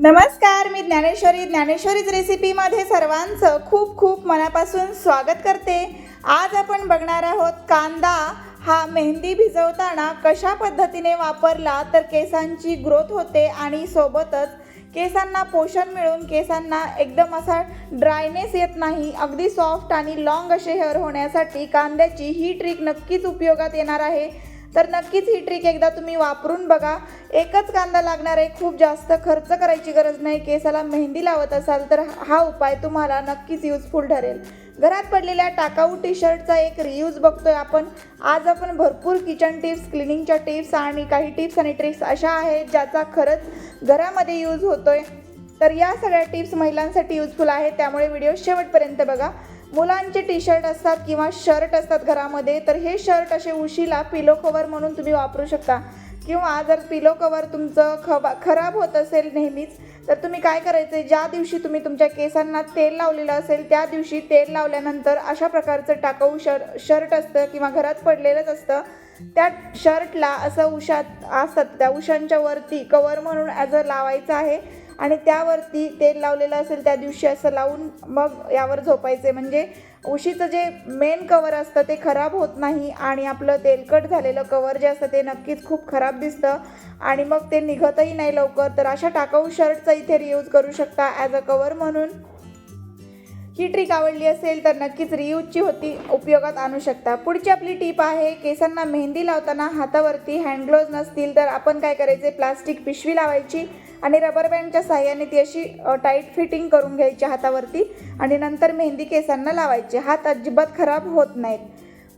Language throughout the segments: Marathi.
नमस्कार मी ज्ञानेश्वरी. ज्ञानेश्वरीच रेसिपीमध्ये सर्वांचं खूप खूप मनापासून स्वागत करते. आज आपण बघणार आहोत कांदा हा मेहंदी भिजवताना कशा पद्धतीने वापरला तर केसांची ग्रोथ होते आणि सोबतच केसांना पोषण मिळून केसांना एकदम असा ड्रायनेस येत नाही अगदी सॉफ्ट आणि लॉंग असे हेअर होण्यासाठी कांद्याची ही ट्रिक नक्कीच उपयोगात येणार आहे. तर नक्कीच ही ट्रिक एकदा तुम्ही वापरून बघा. एकच कांदा लागणार आहे खूप जास्त खर्च करायची गरज नाही. केसाला मेहंदी लावत असाल तर हा उपाय तुम्हाला नक्कीच युजफुल ठरेल. घरात पडलेल्या टाकाऊ टी शर्टचा एक रियूज बघतोय आपण. आज आपण भरपूर किचन टिप्स क्लिनिंगच्या टिप्स आणि काही टिप्स आणि ट्रिक्स अशा आहेत ज्याचा खरंच घरामध्ये यूज होतोय. तर या सगळ्या टिप्स महिलांसाठी युजफुल आहेत. त्यामुळे व्हिडिओ शेवटपर्यंत बघा. मुलांचे टी शर्ट असतात किंवा शर्ट असतात घरामध्ये तर हे शर्ट असे उशीला पिलो कवर म्हणून तुम्ही वापरू शकता. किंवा जर पिलो कवर तुमचं खबा खराब होत असेल नेहमीच तर तुम्ही काय करायचं ज्या दिवशी तुम्ही तुमच्या केसांना तेल लावलेलं असेल त्या दिवशी तेल लावल्यानंतर अशा प्रकारचं टाकाऊ शर शर्ट असतं किंवा घरात पडलेलंच असतं. त्या शर्टला असं उशात असतात त्या उशांच्या वरती कवर म्हणून ॲज अ लावायचं आहे. आणि त्यावरती तेल लावलेलं असेल त्या दिवशी असं लावून मग यावर झोपायचे. म्हणजे उशीचं जे मेन कवर असतं ते खराब होत नाही आणि आपलं तेलकट झालेलं कवर जे असतं ते नक्कीच खूप खराब दिसतं. आणि मग ते निघतही नाही लवकर. तर अशा टाकाऊ शर्टचा इथे रियूज करू शकता ॲज अ कवर म्हणून. ही ट्रिक आवडली असेल तर नक्कीच रियूजची होती. उपयोगात आणू शकता. पुढची आपली टीप आहे केसांना मेहंदी लावताना हातावरती हँडग्लोव्ज नसतील तर आपण काय करायचे? प्लास्टिक पिशवी लावायची. आणि रबर बँडच्या साह्याने ती अशी टाईट फिटिंग करून घ्यायची हातावरती आणि नंतर मेहंदी केसांना लावायची. हात अजिबात खराब होत नाहीत.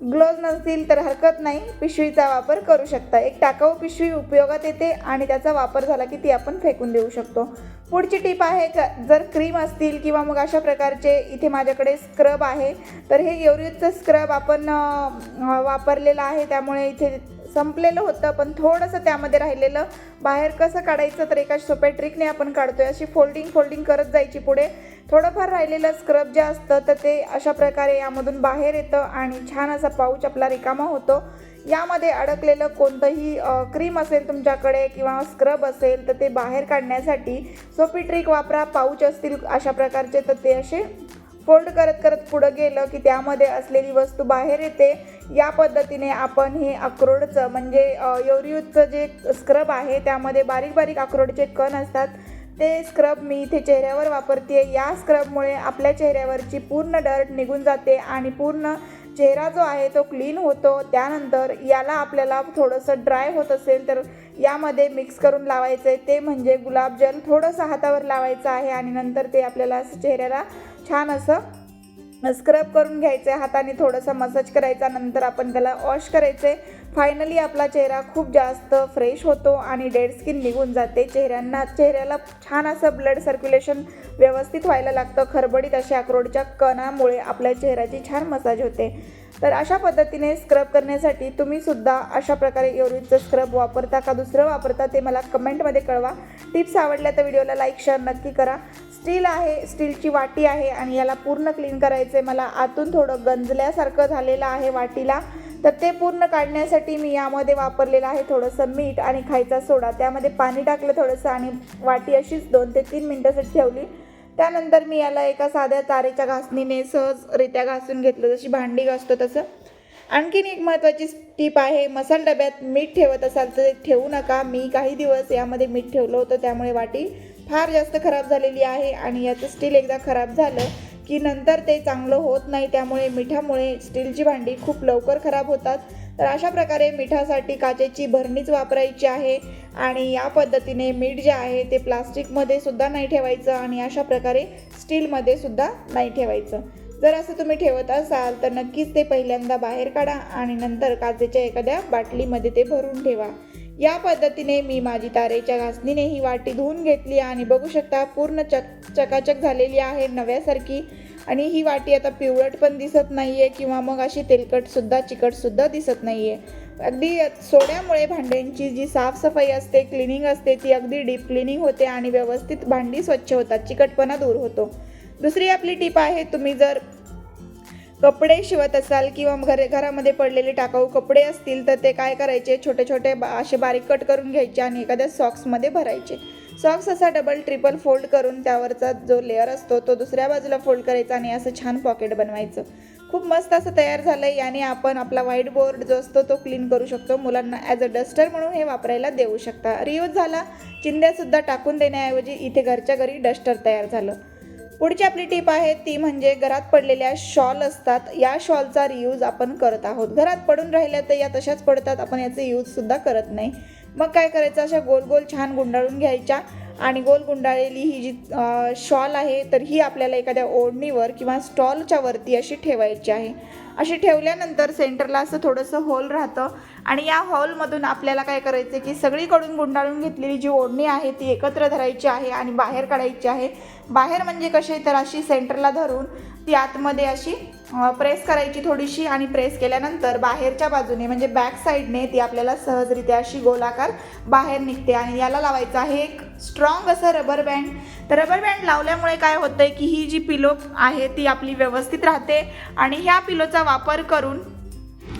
ग्लोव्ज नसतील तर हरकत नाही. पिशवीचा वापर करू शकता. एक टाकाऊ पिशवी उपयोगात येते आणि त्याचा वापर झाला की ती आपण फेकून देऊ शकतो. पुढची टीप आहे क? जर क्रीम असतील किंवा मग अशा प्रकारचे इथे माझ्याकडे स्क्रब आहे तर हे एवरीचं स्क्रब आपण वापरलेलं आहे. त्यामुळे इथे संपलेलं होतं पण थोडंसं त्यामध्ये राहिलेलं. बाहेर कसं काढायचं तर एका सोप्या ट्रिकने आपण काढतोय. अशी फोल्डिंग फोल्डिंग करत जायची पुढे. थोडंफार राहिलेलं स्क्रब जे असतं तर ते अशा प्रकारे यामधून बाहेर येतं आणि छान असा पाऊच आपला रिकामा होतो. यामध्ये अडकलेलं कोणतंही क्रीम असेल तुमच्याकडे किंवा स्क्रब असेल तर ते बाहेर काढण्यासाठी सोपी ट्रिक वापरा. पाऊच असतील अशा प्रकारचे तर ते असे फोल्ड करत करत पुढं गेलं की त्यामध्ये असलेली वस्तू बाहेर येते. या पद्धतीने आपण हे अक्रोडचं म्हणजे योरियूजचं जे स्क्रब आहे त्यामध्ये बारीक बारीक अक्रोडचे कण असतात. ते स्क्रब मी इथे चेहऱ्यावर वापरते या स्क्रबमुळे आपल्या चेहऱ्यावरची पूर्ण डर्ट निघून जाते आणि पूर्ण चेहरा जो आहे तो क्लीन होतो. त्यानंतर याला आपल्याला थोडंसं ड्राय होत असेल तर यामध्ये मिक्स करून लावायचं आहे ते म्हणजे गुलाबजल थोडंसं हातावर लावायचं आहे आणि नंतर ते आपल्याला चेहऱ्याला छान असं स्क्रब करून घ्यायचं आहे हाताने थोडंसं मसाज करायचा नंतर आपण त्याला वॉश करायचे फायनली आपला चेहरा खूप जास्त फ्रेश होतो आणि डेड स्किन निघून जाते. चेहऱ्यांना चेहऱ्याला छान असं ब्लड सर्क्युलेशन व्यवस्थित व्हायला लागतं. खरबडीत अशा अक्रोडच्या कणामुळे आपल्या चेहऱ्याची छान मसाज होते. तर अशा पद्धतीने स्क्रब करण्यासाठी तुम्ही सुद्धा अशा प्रकारे एवढीचं स्क्रब वापरता का दुसरं वापरता ते मला कमेंटमध्ये कळवा. टिप्स आवडल्या तर व्हिडिओला लाईक शेअर नक्की करा. स्टील आहे स्टीलची वाटी आहे आणि याला पूर्ण क्लीन करायचं आहे मला आतून थोडं गंजल्यासारखं झालेलं आहे वाटीला. तर ते पूर्ण काढण्यासाठी मी यामध्ये वापरलेलं आहे थोडंसं मीठ आणि खायचा सोडा. त्यामध्ये पाणी टाकलं थोडंसं आणि वाटी अशीच दोन ते तीन मिनटासाठी ठेवली. त्यानंतर मी याला एका साध्या तारेच्या घासणीने सहजरित्या घासून घेतलं जशी भांडी घासतो तसं. आणखीन एक महत्त्वाची टीप आहे मसाल डब्यात मीठ ठेवत असाल तर ते ठेवू नका. मी काही दिवस यामध्ये मीठ ठेवलं होतं त्यामुळे वाटी फार जास्त खराब झालेली आहे आणि याचं स्टील एकदा खराब झालं की नंतर ते चांगलं होत नाही त्यामुळे मिठामुळे स्टीलची भांडी खूप लवकर खराब होतात. तर अशा प्रकारे मिठासाठी काचेची भरणीच वापरायची आहे आणि या पद्धतीने मीठ जे आहे ते प्लास्टिकमध्ये सुद्धा नाही ठेवायचं आणि अशा प्रकारे स्टीलमध्ये सुद्धा नाही ठेवायचं. जर असं तुम्ही ठेवत असाल तर नक्कीच ते पहिल्यांदा बाहेर काढा आणि नंतर काचेच्या एखाद्या बाटलीमध्ये ते भरून ठेवा. या पद्धतीने मी माझी तारेच्या घासणीने ही वाटी धुवून घेतली आणि बघू शकता पूर्ण चक चकाचक झालेली आहे नव्यासारखी. आणि ही वाटी आता पिवळट पण दिसत नाही आहे किंवा मग अशी तेलकटसुद्धा चिकटसुद्धा दिसत नाही आहे अगदी सोड्यामुळे भांड्यांची जी साफसफाई असते क्लिनिंग असते ती अगदी डीप क्लिनिंग होते आणि व्यवस्थित भांडी स्वच्छ होतात चिकटपणा दूर होतो. दुसरी आपली टीप आहे तुम्ही जर कपडे शिवत असाल किंवा घरे घरामध्ये पडलेले टाकाऊ कपडे असतील तर ते काय करायचे? छोटे छोटे बा असे बारीक कट करून घ्यायचे आणि एखाद्या सॉक्समध्ये भरायचे. सॉक्स असा डबल ट्रिपल फोल्ड करून त्यावरचा जो लेअर असतो तो दुसऱ्या बाजूला फोल्ड करायचा आणि असं छान पॉकेट बनवायचं. खूप मस्त असं तयार झालं आहे याने आपण आपला व्हाईट बोर्ड जो असतो तो क्लीन करू शकतो. मुलांना ॲज अ डस्टर म्हणून हे वापरायला देऊ शकता. रियूज झाला. चिंध्यासुद्धा टाकून देण्याऐवजी इथे घरच्या घरी डस्टर तयार झालं. पुढची आपली टीप आहे ती म्हणजे घरात पडलेल्या शॉल असतात. या शॉलचा रियूज आपण करत आहोत. घरात पडून राहिल्या तर या तशाच पडतात. आपण याचे यूजसुद्धा करत नाही. मग काय करायचं? अशा गोल गोल छान गुंडाळून घ्यायच्या. आणि गोल गुंडाळलेली ही जी शॉल आहे तर ही आपल्याला एखाद्या ओढणीवर किंवा स्टॉलच्या वरती अशी ठेवायची आहे. अशी ठेवल्यानंतर सेंटरला असं थोडंसं होल राहतं आणि या हॉलमधून आपल्याला काय करायचं की सगळीकडून गुंडाळून घेतलेली जी ओढणी आहे ती एकत्र धरायची आहे आणि बाहेर काढायची आहे. बाहेर म्हणजे कसे तर अशी सेंटरला धरून ती आतमध्ये अशी प्रेस करायची थोडीशी आणि प्रेस केल्यानंतर बाहेरच्या बाजूने म्हणजे बॅक साईडने ती आपल्याला सहजरित्या अशी गोलाकार बाहेर निघते आणि याला लावायचं आहे एक स्ट्रॉंग असं रबर बँड तर रबर बँड लावल्यामुळे काय होतंय की ही जी पिलो आहे ती आपली व्यवस्थित राहते आणि ह्या पिलोचा वापर करून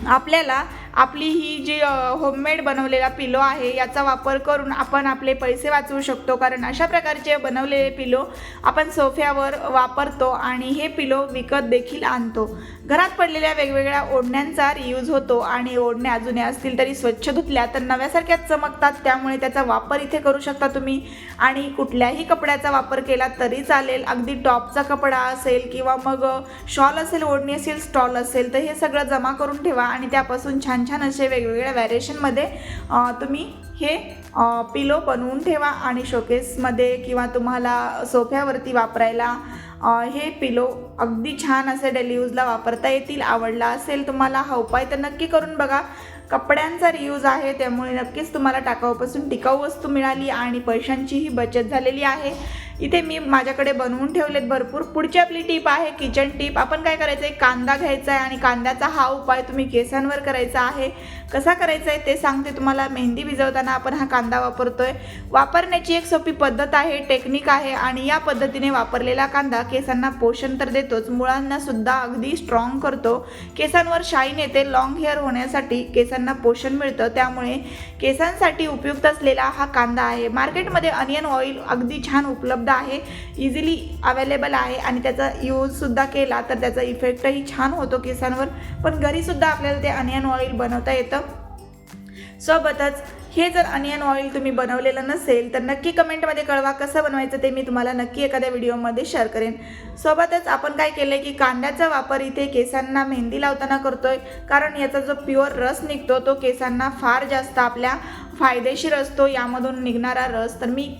आपल्याला आपली ही जी होममेड बनवलेला पिलो आहे याचा वापर करून आपण आपले पैसे वाचवू शकतो. कारण अशा प्रकारचे बनवलेले पिलो आपण सोफ्यावर वापरतो आणि हे पिलो विकत देखील आणतो. घरात पडलेल्या वेगवेगळ्या ओढण्यांचा रियूज होतो आणि ओढण्या जुन्या असतील तरी स्वच्छ धुतल्या तर नव्यासारख्याच चमकतात. त्यामुळे त्याचा वापर इथे करू शकता तुम्ही. आणि कुठल्याही कपड्याचा वापर केला तरी चालेल. अगदी टॉपचा कपडा असेल किंवा मग शॉल असेल ओढणी असेल स्टॉल असेल तर हे सगळं जमा करून ठेवा आणि त्यापासून छान छान असे वेगवेगळ्या व्हॅरिएशनमध्ये तुम्ही हे पिलो बनवून ठेवा आणि शोकेसमध्ये किंवा तुम्हाला सोफ्यावरती वापरायला हे पिलो अगदी छान असे डेलियूजला वापरता येतील आवडला असेल तुम्हाला हा उपाय तर नक्की करून बघा. कपड्यांचा रियूज आहे त्यामुळे नक्कीच तुम्हाला टाकाऊपासून टिकाऊ वस्तू मिळाली आणि पैशांचीही बचत झालेली आहे. इथे मी माझ्याकडे बनवून ठेवलेत भरपूर. पुढची आपली टीप आहे किचन टीप आपण काय करायचं आहे कांदा घ्यायचा आहे आणि कांद्याचा हा उपाय तुम्ही केसांवर करायचा आहे. कसा करायचा आहे ते सांगते तुम्हाला. मेहंदी भिजवताना आपण हा कांदा वापरतोय. वापरण्याची एक सोपी पद्धत आहे टेक्निक आहे आणि या पद्धतीने वापरलेला कांदा केसांना पोषण तर देतोच. मुळांना सुद्धा अगदी स्ट्रॉंग करतो. केसांवर शाईन येते. लॉंग हेअर होण्यासाठी केसांना पोषण मिळतं. त्यामुळे केसांसाठी उपयुक्त असलेला हा कांदा आहे. मार्केटमध्ये अनियन ऑइल अगदी छान उपलब्ध आहे इझिली अवेलेबल आहे आणि त्याचा यूजसुद्धा केला तर त्याचा इफेक्टही छान होतो केसांवर. पण घरीसुद्धा आपल्याला ते अनियन ऑइल बनवता येतं. सोबतच हे जर अनियन ऑइल तुम्ही बनवलेलं नसेल तर नक्की कमेंटमध्ये कळवा कसं बनवायचं ते मी तुम्हाला नक्की एखाद्या व्हिडिओमध्ये शेअर करेन. सोबतच आपण काय केलं की कांद्याचा वापर इथे केसांना मेहंदी लावताना करतोय कारण याचा जो प्युअर रस निघतो तो केसांना फार जास्त आपल्या फायदेशीर असतो यामधून निघणारा रस. तर मी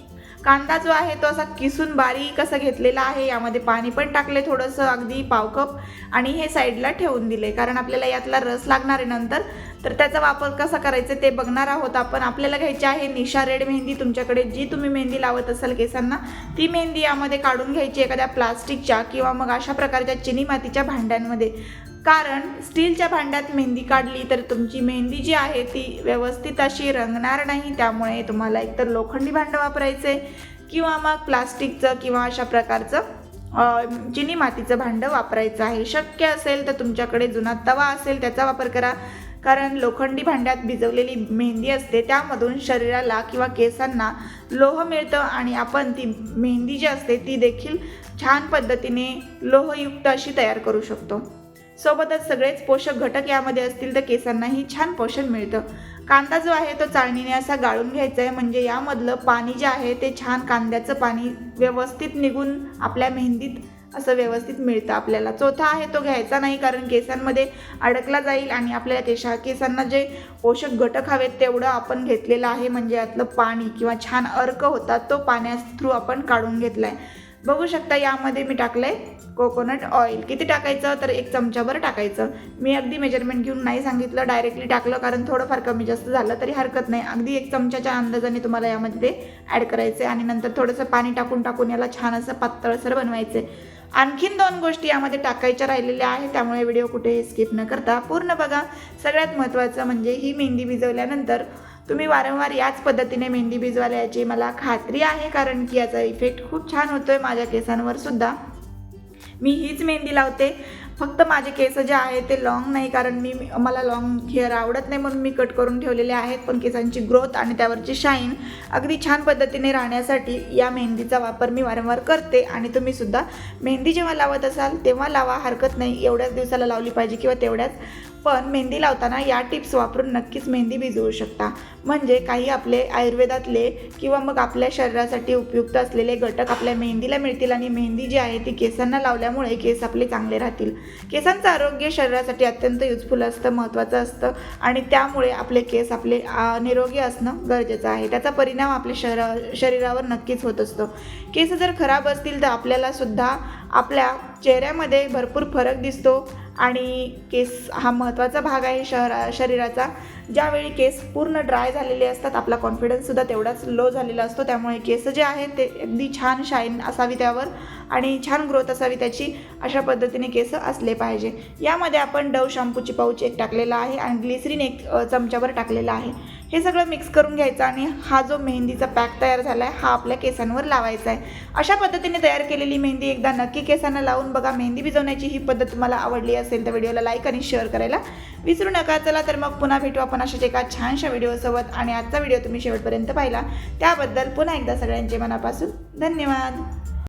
कांदा जो आहे तो असा किसून बारीक असा घेतलेला आहे. यामध्ये पाणी पण टाकले थोडंसं अगदी पाव कप. आणि हे साईडला ठेवून दिले कारण आपल्याला यातला रस लागणार आहे नंतर. तर त्याचा वापर कसा करायचा ते बघणार आहोत आपण. आपल्याला घ्यायची आहे निशा रेड मेहंदी. तुमच्याकडे जी तुम्ही मेहंदी लावत असाल केसांना ती मेहंदी यामध्ये काढून घ्यायची एखाद्या प्लास्टिकच्या किंवा मग अशा प्रकारच्या चिनी मातीच्या भांड्यांमध्ये. कारण स्टीलच्या भांड्यात मेहंदी काढली तर तुमची मेहंदी जी आहे ती व्यवस्थित अशी रंगणार नाही त्यामुळे तुम्हाला एकतर लोखंडी भांडं वापरायचं आहे किंवा मग प्लास्टिकचं किंवा अशा प्रकारचं चिनी मातीचं भांडं वापरायचं आहे. शक्य असेल तर तुमच्याकडे जुना तवा असेल त्याचा वापर करा. कारण लोखंडी भांड्यात भिजवलेली मेहंदी असते त्यामधून शरीराला किंवा केसांना लोह मिळतं आणि आपण ती मेहंदी जी असते ती देखील छान पद्धतीने लोहयुक्त अशी तयार करू शकतो. सोबतच सगळेच पोषक घटक यामध्ये असतील तर केसांनाही छान पोषण मिळतं. कांदा जो आहे तो चाळणीने असा गाळून घ्यायचा आहे म्हणजे यामधलं पाणी जे आहे ते छान कांद्याचं पाणी व्यवस्थित निघून आपल्या मेहंदीत असं व्यवस्थित मिळतं आपल्याला. चौथा आहे तो घ्यायचा नाही कारण केसांमध्ये अडकला जाईल आणि आपल्या केशा केसांना जे पोषक घटक हवेत तेवढं आपण घेतलेलं आहे म्हणजे यातलं पाणी किंवा छान अर्क होता तो पाण्या थ्रू आपण काढून घेतला आहे बघू शकता यामध्ये मी टाकलं आहे कोकोनट ऑइल किती टाकायचं? तर एक चमचाभर टाकायचं. मी अगदी मेजरमेंट घेऊन नाही सांगितलं डायरेक्टली टाकलं कारण थोडंफार कमी जास्त झालं तरी हरकत नाही. अगदी एक चमच्याच्या अंदाजाने तुम्हाला यामध्ये ॲड करायचे आणि नंतर थोडंसं पाणी टाकून टाकून याला छान असं पातळसर आहे आणखीन दोन गोष्टी यामध्ये टाकायच्या राहिलेल्या आहेत त्यामुळे व्हिडिओ कुठे स्किप न करता पूर्ण बघा. सगळ्यात महत्त्वाचं म्हणजे ही मेहंदी भिजवल्यानंतर तुम्ही वारंवार याच पद्धतीने मेहंदी भिजवायला याची मला खात्री आहे कारण की याचा इफेक्ट खूप छान होतोय माझ्या केसांवर सुद्धा. मी हीच मेहंदी लावते. फक्त माझे केस जे आहे ते लॉंग नाही कारण मी मला लॉंग हेअर आवडत नाही म्हणून मी कट करून ठेवलेले आहेत पण केसांची ग्रोथ आणि त्यावरची शाईन अगदी छान पद्धतीने राहण्यासाठी या मेहंदीचा वापर मी वारंवार करते. आणि तुम्ही सुद्धा मेहंदी जेव्हा लावत असाल तेव्हा लावा हरकत नाही. एवढ्याच दिवसाला लावली पाहिजे किंवा तेवढ्याच पण मेहंदी लावताना या टिप्स वापरून नक्कीच मेहंदी भिजवू शकता. म्हणजे काही आपले आयुर्वेदातले किंवा मग आपल्या शरीरासाठी उपयुक्त असलेले घटक आपल्या मेहंदीला मिळतील आणि मेहंदी जी आहे ती केसांना लावल्यामुळे केस आपले चांगले राहतील. केसांचं आरोग्य शरीरासाठी अत्यंत युजफुल असतं महत्त्वाचं असतं आणि त्यामुळे आपले केस आपले निरोगी असणं गरजेचं आहे. त्याचा परिणाम आपल्या शरीरा शरीरावर नक्कीच होत असतो. केस जर खराब असतील तर आपल्याला सुद्धा आपल्या चेहऱ्यामध्ये भरपूर फरक दिसतो आणि केस हा महत्त्वाचा भाग आहे शहरा शरीराचा. ज्यावेळी केस पूर्ण ड्राय झालेले असतात आपला कॉन्फिडन्ससुद्धा तेवढाच लो झालेला असतो. त्यामुळे केस जे आहेत ते अगदी छान शाईन असावी त्यावर आणि छान ग्रोथ असावी त्याची अशा पद्धतीने केस असले पाहिजे. यामध्ये आपण डव शॅम्पूची पाऊच एक टाकलेला आहे आणि ग्लिसरीन एक चमच्यावर टाकलेला आहे. हे सगळं मिक्स करून घ्यायचं आणि हा जो मेहंदीचा पॅक तयार झाला आहे हा आपल्या केसांवर लावायचा आहे. अशा पद्धतीने तयार केलेली मेहंदी एकदा नक्की केसांना लावून बघा. मेहंदी भिजवण्याची ही पद्धत तुम्हाला आवडली असेल तर व्हिडिओला लाईक आणि शेअर करायला विसरू नका. चला तर मग पुन्हा भेटू आपण अशाच एका छानशा व्हिडिओसोबत आणि आजचा व्हिडिओ तुम्ही शेवटपर्यंत पाहिला. त्याबद्दल पुन्हा एकदा सगळ्यांचे मनापासून धन्यवाद.